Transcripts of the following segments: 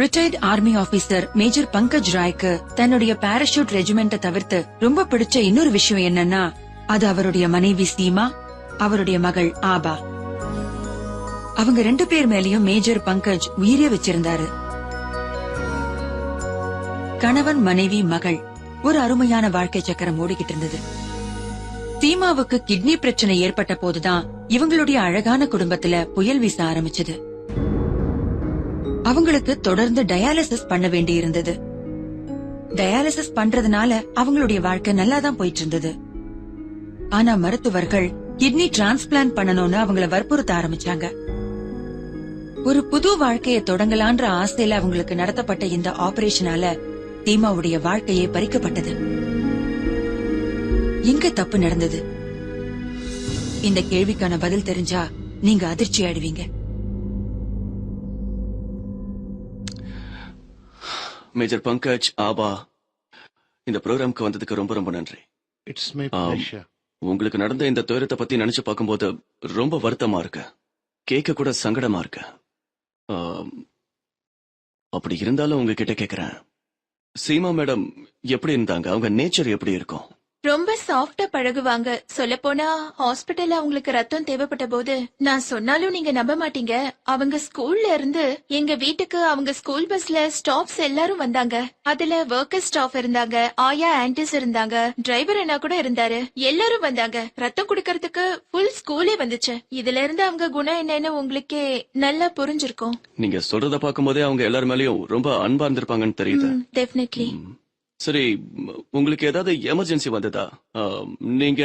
Retired army officer major Pankaj ராய்க்கு தன்னுடைய parachute ரெஜிமெண்ட தவிர்த்து ரொம்ப பிடிச்ச இன்னொரு விஷயம் என்னன்னா அது அவருடைய மனைவி சீமா அவருடைய மகள் ஆபா. அவங்க ரெண்டு பேர் மேலயும் மேஜர் பங்கஜ் உயிரே வச்சிருந்தாரு. கணவன் மனைவி மகள் ஒரு அருமையான வாழ்க்கை சக்கரம் ஓடிக்கிட்டு இருந்தது. சீமாவுக்கு கிட்னி பிரச்சனை ஏற்பட்ட போதுதான் இவங்களுடைய அழகான குடும்பத்துல புயல் வீச ஆரம்பிச்சது. அவங்களுக்கு தொடர்ந்து டயாலிசிஸ் பண்ண வேண்டி இருந்தது டயாலிசிஸ் பண்றதுனால அவங்களுடைய வாழ்க்கை நல்லா தான் போயிட்டு இருந்தது ஆனா மருத்துவர்கள் கிட்னி டிரான்ஸ்பிளான்ட் பண்ணணும்னு அவங்கள வற்புறுத்த ஆரம்பிச்சாங்க. ஒரு புது வாழ்க்கையை தொடங்கலான்ற ஆசையில அவங்களுக்கு நடத்தப்பட்ட இந்த ஆபரேஷனால தீமாவுடைய வாழ்க்கையே பறிக்கப்பட்டது. எங்க தப்பு நடந்தது? இந்த கேள்விக்கான பதில் தெரிஞ்சா நீங்க அதிர்ச்சி ஆயிடுவீங்க. மேஜர் பங்கஜ் ஆபா இந்த ப்ரோக்ராம்க்கு வந்ததுக்கு ரொம்ப ரொம்ப நன்றி. It's my. ப்ளஷர் உங்களுக்கு நடந்த இந்த துயரத்தை பத்தி நினைச்சு பார்க்கும்போது ரொம்ப வருத்தமா இருக்கு. கேட்க கூட சங்கடமா இருக்கு. அப்படி இருந்தாலும் உங்ககிட்ட கேக்குறேன். சீமா மேடம் எப்படி இருந்தாங்க? அவங்க நேச்சர் எப்படி இருக்கும்? ரொம்ப சாஃப்டா பழகுவாங்க. சொல்ல போனா ஹாஸ்பிட்டல்ல அவங்களுக்கு ரத்தம் தேவைப்பட்ட போது நான் சொன்னாலும் நீங்க நம்ப மாட்டீங்க. அவங்க ஸ்கூல்ல இருந்து எங்க வீட்டுக்கு அவங்க ஸ்கூல் பஸ்ல ஸ்டாப்ஸ் எல்லாரும் வந்தாங்க. அதுல ஒர்க்கர் ஸ்டாஃப் இருந்தாங்க ஆயா ஆன்டிஸ் இருந்தாங்க டிரைவர் அண்ணா கூட இருந்தாரு. எல்லாரும் வந்தாங்க. ரத்தம் குடுக்கறதுக்கு ஃபுல் ஸ்கூலே வந்துச்சு. இதுல இருந்து அவங்க குணம் என்னன்னு உங்களுக்கே நல்லா புரிஞ்சிருக்கும். நீங்க சொல்றத பார்க்கும்போதே அவங்க எல்லார் மேலயும் ரொம்ப அன்பா இருந்திருப்பாங்கன்னு தெரியுது. டெஃபினெட்லி. சரி உங்களுக்கு ஏதாவது எமர்ஜென்சி வந்ததா? நீங்க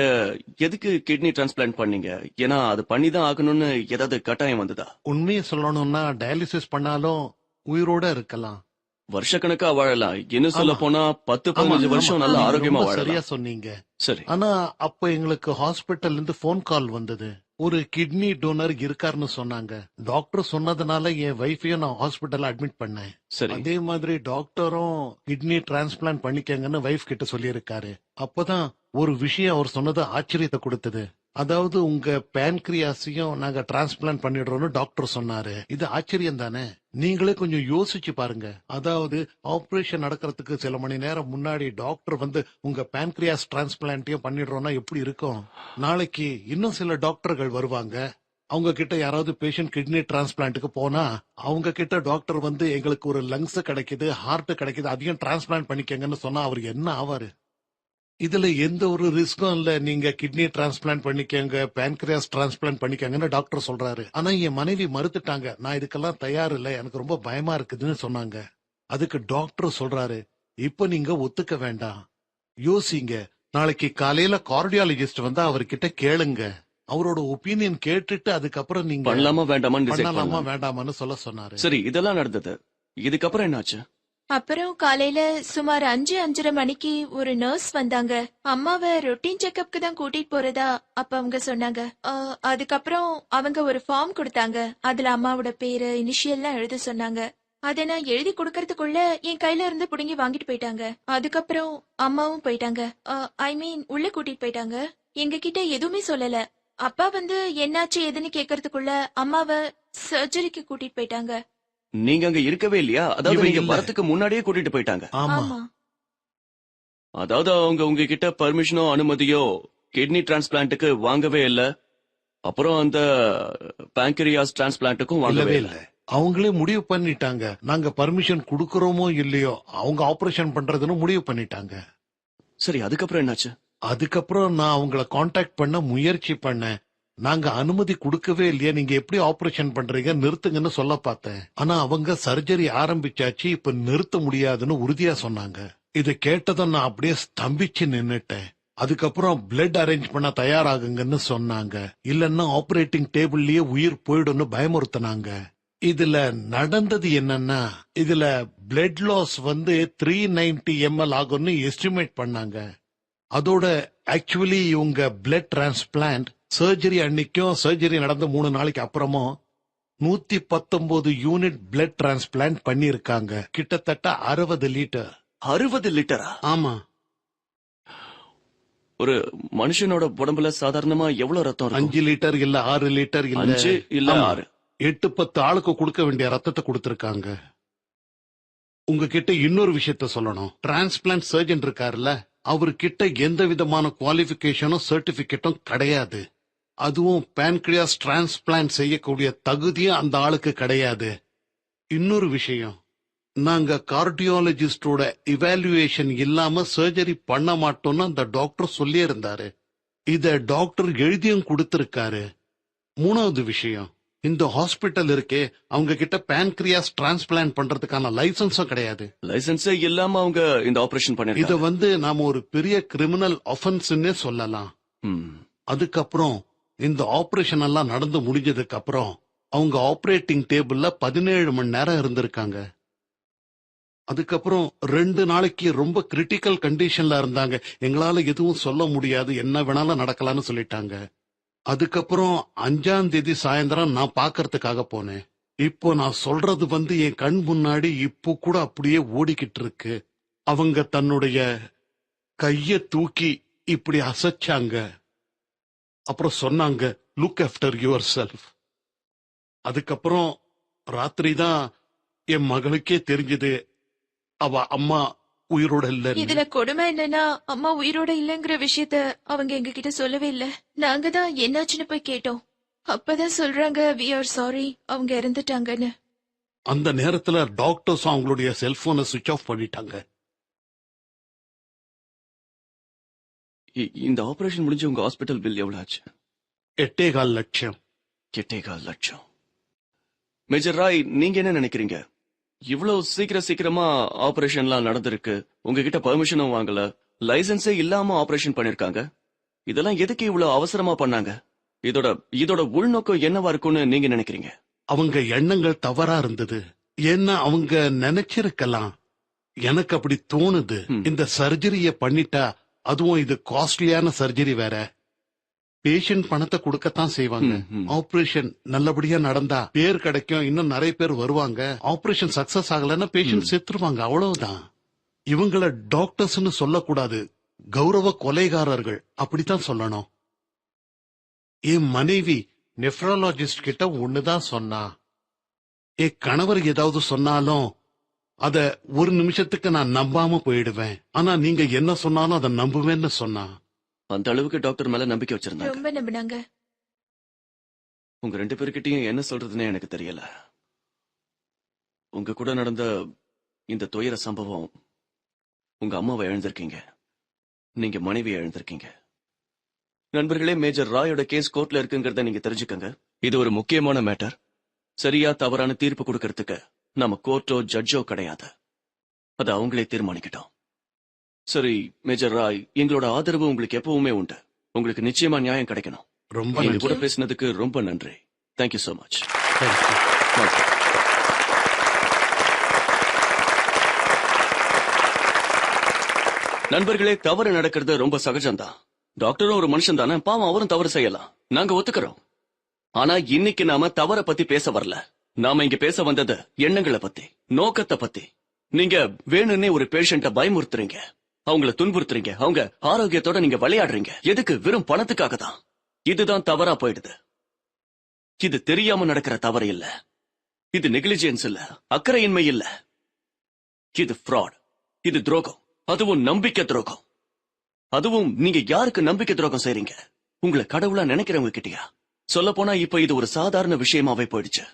எதுக்கு கிட்னி டிரான்ஸ்பிளான்ட் பண்ணீங்க? ஏன்னா அது பண்ணி தான் ஆகணும்னு ஏதாவது கட்டாயம் வந்ததா? உண்மையை சொல்லணும்னா டயாலிசிஸ் பண்ணாலும் உயிரோட இருக்கலாம். வருஷக்கணக்கா வாழலாம். இன்னும் சொல்ல. போனா பத்து பதினஞ்சு. வருஷம் நல்ல ஆரோக்கியமா ரொம்ப சரியா வாழலாம் சொன்னீங்க. சரி. ஆனா அப்ப எங்களுக்கு ஹாஸ்பிட்டல்ல இருந்து போன் கால் வந்தது. ஒரு கிட்னி டோனர் இருக்காருன்னு சொன்னாங்க. டாக்டர் சொன்னதுனால என் வைஃபையும் நான் ஹாஸ்பிட்டல்ல அட்மிட் பண்ணேன். சரி. அதே மாதிரி டாக்டரும் கிட்னி டிரான்ஸ்பிளான்ட் பண்ணிக்கங்கன்னு வைஃப் கிட்ட சொல்லியிருக்காரு. அப்பதான் ஒரு விஷயம் அவர் சொன்னது ஆச்சரியத்தை கொடுத்தது. அதாவது உங்க பேன்கிரியாஸையும் நாங்க டிரான்ஸ்பிளான்ட் பண்ணிடுறோம்னு டாக்டர் சொன்னாரு. இது ஆச்சரியம் தானே நீங்களே கொஞ்சம் யோசிச்சு பாருங்க. அதாவது ஆபரேஷன் நடக்கிறதுக்கு சில மணி நேரம் முன்னாடி டாக்டர் வந்து உங்க பேன்கிரியாஸ் டிரான்ஸ்பிளான்டையும் பண்ணிடுறோம்னா எப்படி இருக்கும்? நாளைக்கு இன்னும் சில டாக்டர்கள் வருவாங்க. அவங்க கிட்ட யாராவது பேஷண்ட் கிட்னி டிரான்ஸ்பிளான்ட்டுக்கு போனா அவங்க கிட்ட டாக்டர் வந்து எங்களுக்கு ஒரு லங்ஸ் கிடைக்குது ஹார்ட் கிடைக்குது அதையும் டிரான்ஸ்பிளான்ட் பண்ணிக்கங்கன்னு சொன்னா அவர் என்ன ஆவாரு? இதுல எந்த ஒரு ரிஸ்க்கும் இல்ல. நீங்க கிட்னி டிரான்ஸ்பிளான்ட் பண்ணிக்கங்க பேன்கிரியாஸ் டிரான்ஸ்பிளான்ட் பண்ணிக்கங்கன்னு டாக்டர் சொல்றாரு. ஆனா என் மனைவி மறுத்துட்டாங்க. நான் இதுக்கெல்லாம் தயார் இல்ல. எனக்கு ரொம்ப பயமா இருக்குதுன்னு சொன்னாங்க. அதுக்கு டாக்டர் சொல்றாரு இப்ப நீங்க ஒத்துக்க வேண்டாம். யோசிங்க. நாளைக்கு காலையில கார்டியாலஜிஸ்ட் வந்து அவர்கிட்ட கேளுங்க. அவரோட ஒப்பீனியன் கேட்டுட்டு அதுக்கப்புறம் நீங்க பண்ணலாமா பண்ணலாமா பண்ணலாம். வேண்டாமான்னு சொல்ல சொன்னாரு. சரி இதெல்லாம் நடந்தது. இதுக்கப்புறம் என்னாச்சு? அப்புறம் காலையில சுமார் அஞ்சு அஞ்சரை மணிக்கு ஒரு நர்ஸ் வந்தாங்க. அம்மாவை ரொட்டீன் செக்கப்க்கு தான் கூட்டிட்டு போறதா அப்ப அவங்க சொன்னாங்க. அதுக்கப்புறம் அவங்க ஒரு ஃபார்ம் கொடுத்தாங்க. அதுல அம்மாவோட பேரு இனிஷியல்லாம் எழுத சொன்னாங்க. அதை நான் எழுதி கொடுக்கறதுக்குள்ள என் கையில இருந்து புடுங்கி வாங்கிட்டு போயிட்டாங்க. அதுக்கப்புறம் அம்மாவும் போயிட்டாங்க. ஐ மீன் உள்ள கூட்டிட்டு போயிட்டாங்க. எங்க கிட்ட எதுவுமே சொல்லல. அப்பா வந்து என்னாச்சு எதுன்னு கேக்குறதுக்குள்ள அம்மாவை சர்ஜரிக்கு கூட்டிட்டு போயிட்டாங்க. நீங்க அங்க இருக்கவே இல்லையா? அதாவது நீங்க இல்ல. வரதுக்கு முன்னாடியே கூட்டிட்டு போயிட்டாங்க. ஆமா. அதாவது அவங்க உங்ககிட்ட பர்மிஷனோ அனுமதியோ கிட்னி டிரான்ஸ்பிளான்ட்டுக்கு வாங்கவே இல்ல. அப்புறம் அந்த பேங்கரியாஸ் டிரான்ஸ்பிளான்ட்டுக்கும் வாங்கவே இல்ல. அவங்களே முடிவு பண்ணிட்டாங்க. நாங்க பர்மிஷன் குடுக்கறோமோ இல்லையோ அவங்க ஆபரேஷன் பண்றதுன்னு முடிவு பண்ணிட்டாங்க. சரி அதுக்கப்புறம் என்னாச்சு? அதுக்கப்புறம் நான் அவங்கள காண்டாக்ட் பண்ண முயற்சி பண்ணேன். நாங்க அனுமதி கொடுக்கவே இல்லையா நீங்க எப்படி ஆபரேஷன் பண்றீங்க? நிறுத்துங்கன்னு சொல்ல பார்த்தேன். ஆனா அவங்க சர்ஜரி ஆரம்பிச்சாச்சு இப்ப நிறுத்த முடியாதுன்னு உறுதியா சொன்னாங்க. இதை கேட்டதும் நான் அப்படியே ஸ்தம்பிச்சு நின்னுட்டேன். அதுக்கப்புறம் பிளட் அரேஞ்ச் பண்ண தயாராகுங்கன்னு சொன்னாங்க. இல்லன்னா ஆபரேட்டிங் டேபிள்லயே உயிர் போயிடும்னு பயமுறுத்தினாங்க. இதுல நடந்தது என்னன்னா இதுல பிளட் லாஸ் வந்து த்ரீ நைன்டி எம்எல் ஆகும்னு எஸ்டிமேட் பண்ணாங்க. அதோட ஆக்சுவலி இவங்க பிளட் டிரான்ஸ்பிளான்ட் சர்ஜரி அன்னைக்கும் சர்ஜரி நடந்த மூணு நாளைக்கு அப்புறமும் நூத்தி பத்தொன்பது யூனிட் பிளட் டிரான்ஸ்பிளான்ட் பண்ணிருக்காங்க கிட்டத்தட்ட அறுபது லிட்டர் அறுபது லிட்டரா ஆமா. ஒரு மனுஷனோட உடம்புல சாதாரணமா எவ்வளவு ரத்தம் இருக்கும்? அஞ்சு லிட்டர் இல்ல ஆறு லிட்டர் இல்ல. அஞ்சு இல்ல ஆமா. ஆறு. எட்டு பத்து ஆளுக்கு கொடுக்க வேண்டிய ரத்தத்தை கொடுத்திருக்காங்க. உங்ககிட்ட இன்னொரு விஷயத்த சொல்லணும். டிரான்ஸ்பிளான்ட் சர்ஜன் இருக்காருல்ல அவர்கிட்ட எந்த விதமான குவாலிபிகேஷனும் சர்டிபிகேட்டும் கிடையாது. அதுவும் pancreas டிரான்ஸ்பிளான்ட் செய்யக்கூடிய தகுதியும் அந்த ஆளுக்கு கிடையாது. இன்னொரு விஷயம் நாங்க கார்டியாலஜிஸ்டோட இவாலுவேஷன் இல்லாம சர்ஜரி பண்ண மாட்டோம்னு அந்த டாக்டர் சொல்லியே இருந்தாரு இத டாக்டர் எழுதியும் கொடுத்திருக்காரு. மூணாவது விஷயம் இந்த ஹாஸ்பிட்டல் இருக்கே அவங்க கிட்ட pancreas டிரான்ஸ்பிளான்ட் பண்றதுக்கான லைசன்ஸும் கிடையாது. லைசன்ஸே இல்லாம அவங்க இந்த ஆபரேஷன் இத பண்ணிருக்காங்க வந்து நாம ஒரு பெரிய கிரிமினல் ஒஃபென்ஸ்னே சொல்லலாம். அதுக்கப்புறம் இந்த ஆபரேஷன் எல்லாம் நடந்து முடிஞ்சதுக்கு அப்புறம் அவங்க ஆபரேட்டிங் டேபிள்ல பதினேழு மணி நேரம் இருந்திருக்காங்க. அதுக்கப்புறம் ரெண்டு நாளைக்கு ரொம்ப கிரிட்டிக்கல் கண்டிஷன்ல இருந்தாங்க. எங்களால எதுவும் சொல்ல முடியாது. என்ன வேணாலும் நடக்கலாம்னு சொல்லிட்டாங்க. அதுக்கப்புறம் அஞ்சாம் தேதி சாயந்தரம் நான் பாக்கறதுக்காக போனேன். இப்போ நான் சொல்றது வந்து என் கண் முன்னாடி இப்போ கூட அப்படியே ஓடிக்கிட்டு இருக்கு. அவங்க தன்னுடைய கைய தூக்கி இப்படி அசைச்சாங்க. அப்புறம் சொன்னாங்க லுக் ஆஃப்டர் யுவர் செல்ஃப் அதுக்கப்புறம் ராத்திரி தான் என் மகளுக்கே தெரிஞ்சது அவ அம்மா உயிரோட இல்ல இதுல கொடுமை என்னன்னா அம்மா உயிரோட இல்லங்கிற விஷயத்த அவங்க எங்க கிட்ட சொல்லவே இல்ல. நாங்க தான் என்னாச்சுன்னு போய் கேட்டோம். அப்பதான் சொல்றாங்க வி ஆர் சாரி அவங்க இறந்துட்டாங்கன்னு. அந்த நேரத்துல டாக்டர்ஸும் அவங்களுடைய செல்போனை சுவிட்ச் ஆஃப் பண்ணிட்டாங்க. இ- இந்த ஆபரேஷன் முடிஞ்சு உங்க ஹாஸ்பிட்டல் பில் எவ்வளவு ஆச்சு எட்டே கால் லட்சம். எட்டே கால் லட்சம். மேஜர் ராய் நீங்க என்ன நினைக்கிறீங்க? இவ்வளவு சீக்கிரம் சீக்கிரமா ஆபரேஷன்லாம் நடந்திருக்கு. உங்ககிட்ட பெர்மிஷனும் வாங்கல. லைசென்ஸே இல்லாம ஆபரேஷன் பண்ணிருக்காங்க. இதெல்லாம் எதுக்கு இவ்வளவு அவசரமா பண்ணாங்க? இதோட இதோட உள்நோக்கம் என்னவா இருக்கும்னு நீங்க நினைக்கிறீங்க? அவங்க எண்ணங்கள் தவறா இருந்தது. ஏன்னா அவங்க நினைச்சிருக்கலாம். எனக்கு அப்படி தோணுது. ம். இந்த சர்ஜரிய பண்ணிட்டா அதுவும் இது காஸ்ட்லியான சர்ஜரி வேற. பேஷண்ட் பணத்தை கொடுக்கத்தான் செய்வாங்க. ஆபரேஷன் நல்லபடியா நடந்தா பேர் கிடைக்கும். இன்னும் நிறைய பேர் வருவாங்க. ஆபரேஷன் சக்சஸ் ஆகலைன்னா பேஷண்ட். செத்துருவாங்க. அவ்வளவுதான். இவங்கள டாக்டர்ஸ்னு சொல்லக்கூடாது. கௌரவ கொலைகாரர்கள். அப்படித்தான் சொல்லணும். என் மனைவி நெஃப்ராலஜிஸ்ட் கிட்ட ஒண்ணுதான் சொன்னா. என் கணவர் ஏதாவது சொன்னாலும் அத ஒரு நிமிஷத்துக்கு நான் நம்பாம போயிடுவேன். ஆனா நீங்க என்ன சொன்னாலும் அதை நம்புவேன்னு சொன்னா. அந்த அளவுக்கு டாக்டர் மேல நம்பிக்கை வச்சிருந்தாங்க. ரொம்ப நம்பினாங்க. உங்க ரெண்டு பேர்கிட்டயும் என்ன சொல்றதுன்னே எனக்கு தெரியல. உங்க கூட நடந்த இந்த துயர சம்பவம் உங்க அம்மாவை இழந்திருக்கீங்க. நீங்க மனைவி இழந்திருக்கீங்க. நண்பர்களே மேஜர் ராயோட கேஸ் கோர்ட்ல இருக்குங்கிறத நீங்க தெரிஞ்சுக்கங்க. இது ஒரு முக்கியமான மேட்டர். சரியா தவறான தீர்ப்பு கொடுக்கறதுக்கு நம்ம கோர்ட்டோ ஜட்ஜோ கிடையாது. அது அவங்களே தீர்மானிக்கட்டும். சரி மேஜர் ராய் எங்களோட ஆதரவு உங்களுக்கு எப்பவுமே உண்டு. உங்களுக்கு நிச்சயமா நியாயம் கிடைக்கணும். ரொம்ப எங்க கூட பேசினதுக்கு ரொம்ப நன்றி. Thank you so much. நண்பர்களே தவறு நடக்கிறது ரொம்ப சகஜம்தான். டாக்டரும் ஒரு மனுஷன் தானே பாவம் அவரும் தவறு செய்யலாம். நாங்க ஒத்துக்கிறோம். ஆனா இன்னைக்கு நாம தவற பத்தி பேச வரல. நாம இங்க பேச வந்தது எண்ணங்களை பத்தி நோக்கத்தை பத்தி. நீங்க வேணும்னே ஒரு பேஷண்ட பயமுறுத்துறீங்க. அவங்கள துன்புறுத்துறீங்க. அவங்க ஆரோக்கியத்தோட நீங்க விளையாடுறீங்க. எதுக்கு? வெறும் பணத்துக்காக தான். இதுதான் தவறா போயிடுது. இது தெரியாம நடக்கிற தவறு இல்ல. இது நெக்லிஜென்ஸ் இல்ல. அக்கறையின்மை இல்ல. இது ஃப்ராட் இது துரோகம். அதுவும் நம்பிக்கை துரோகம். அதுவும் நீங்க யாருக்கு நம்பிக்கை துரோகம் செய்றீங்க? உங்களை கடவுளா நினைக்கிறவங்க கிட்டயா? சொல்ல போனா இப்ப இது ஒரு சாதாரண விஷயமாவே போயிடுச்சு.